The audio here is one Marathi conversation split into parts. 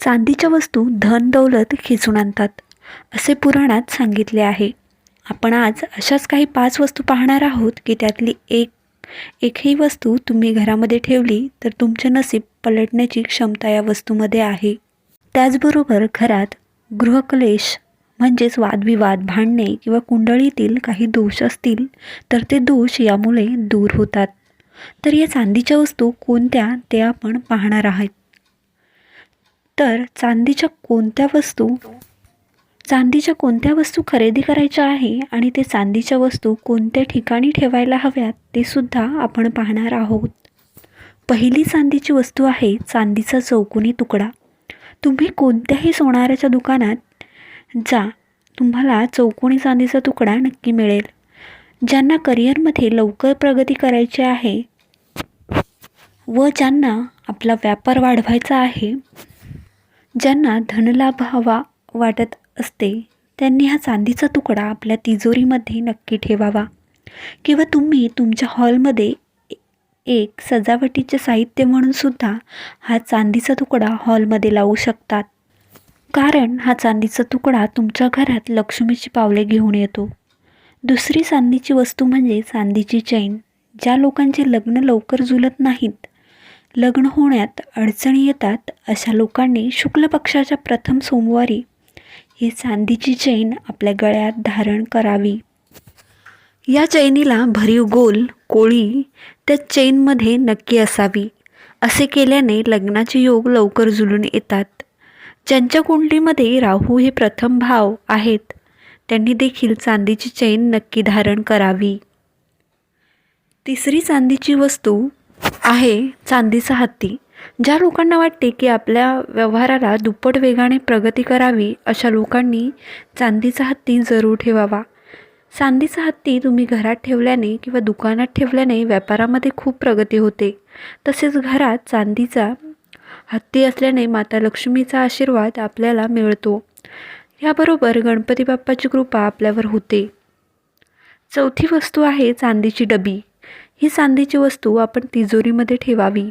चांदीच्या वस्तू धन दौलत खेचून आणतात असे पुराणात सांगितले आहे. आपण आज अशाच काही पाच वस्तू पाहणार आहोत की त्यातली एक एकही वस्तू तुम्ही घरामध्ये ठेवली तर तुमचे नसीब पलटण्याची क्षमता या वस्तूमध्ये आहे. त्याचबरोबर घरात गृहकलेश म्हणजेच वादविवाद भांडणे किंवा कुंडळीतील काही दोष असतील तर ते दोष यामुळे दूर होतात. तर या चांदीच्या वस्तू कोणत्या ते आपण पाहणार आहोत? तर चांदीच्या कोणत्या वस्तू चांदीच्या कोणत्या वस्तू खरेदी करायच्या आहे आणि ते चांदीच्या वस्तू कोणत्या ठिकाणी ठेवायला हव्यात ते सुद्धा आपण पाहणार आहोत. पहिली चांदीची वस्तू आहे चांदीचा चौकोनी तुकडा. तुम्ही कोणत्याही सोनाराच्या दुकानात जा तुम्हाला चौकोनी चांदीचा तुकडा नक्की मिळेल. ज्यांना करिअरमध्ये लवकर प्रगती करायची आहे व ज्यांना आपला व्यापार वाढवायचा आहे ज्यांना धनलाभ हवा वाटत असते त्यांनी हा चांदीचा तुकडा आपल्या तिजोरीमध्ये नक्की ठेवावा. किंवा तुम्ही तुमच्या हॉलमध्ये एक सजावटीचे साहित्य म्हणून सुद्धा हा चांदीचा तुकडा हॉलमध्ये लावू शकतात. कारण हा चांदीचा तुकडा तुमच्या घरात लक्ष्मीची पावले घेऊन येतो. दुसरी चांदीची वस्तू म्हणजे चांदीची चैन ज्या लोकांचे लग्न लवकर जुलत नाहीत. लग्न होण्यात अडचणी येतात अशा लोकांनी शुक्ल पक्षाच्या प्रथम सोमवारी ही चांदीची चैन आपल्या गळ्यात धारण करावी. या चैनीला भरीव गोल कोळी त्या चैनमध्ये नक्की असावी. असे केल्याने लग्नाचे योग लवकर जुळून येतात. ज्यांच्या कुंडलीमध्ये राहू हे प्रथम भाव आहेत त्यांनी देखील चांदीची चैन नक्की धारण करावी. तिसरी चांदीची वस्तू आहे चांदीचा हत्ती. ज्या लोकांना वाटते की आपल्या व्यवहाराला दुप्पट वेगाने प्रगती करावी अशा लोकांनी चांदीचा हत्ती जरूर ठेवावा. चांदीचा हत्ती तुम्ही घरात ठेवल्याने किंवा दुकानात ठेवल्याने व्यापारामध्ये खूप प्रगती होते. तसेच घरात चांदीचा हत्ती असल्याने माता लक्ष्मीचा आशीर्वाद आपल्याला मिळतो. याबरोबर गणपती बाप्पाची कृपा आपल्यावर होते. चौथी वस्तू आहे चांदीची डबी. ही चांदीची वस्तू आपण तिजोरीमध्ये ठेवावी.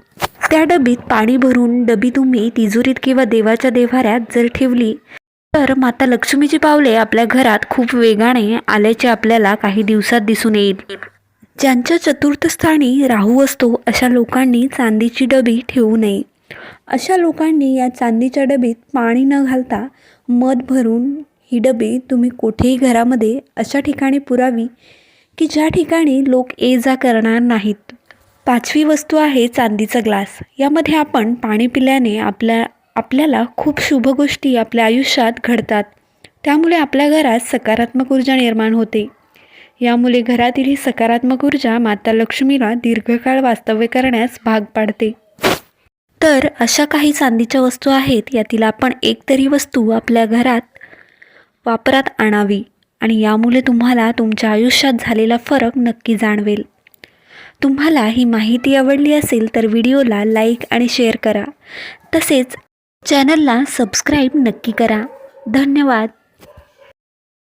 त्या डबीत पाणी भरून डबी तुम्ही तिजोरीत किंवा देवाच्या देव्हाऱ्यात जर ठेवली तर माता लक्ष्मीची पावले आपल्या घरात खूप वेगाने आल्याचे आपल्याला काही दिवसात दिसून येईल. ज्यांच्या चतुर्थ स्थानी राहू असतो अशा लोकांनी चांदीची डबी ठेवू नये. अशा लोकांनी या चांदीच्या डबीत पाणी न घालता मध भरून ही डबी तुम्ही कुठेही घरामध्ये अशा ठिकाणी पुरावी की ज्या ठिकाणी लोक ये जा करणार नाहीत. पाचवी वस्तू आहे चांदीचा ग्लास. यामध्ये आपण पाणी पिल्याने आपल्या आपल्याला खूप शुभ गोष्टी आपल्या आयुष्यात घडतात. त्यामुळे आपल्या घरात सकारात्मक ऊर्जा निर्माण होते. यामुळे घरातील ही सकारात्मक ऊर्जा माता लक्ष्मीला दीर्घकाळ वास्तव्य करण्यास भाग पाडते. तर अशा काही चांदीच्या वस्तू आहेत यातील आपण एक तरी वस्तू आपल्या घरात वापरात आणावी. आणि यामुळे तुम्हाला तुमच्या आयुष्यात झालेला फरक नक्की जाणवेल. तुम्हाला ही माहिती आवडली असेल तर व्हिडिओला लाईक आणि शेअर करा. तसेच चॅनलला सबस्क्राईब नक्की करा. धन्यवाद.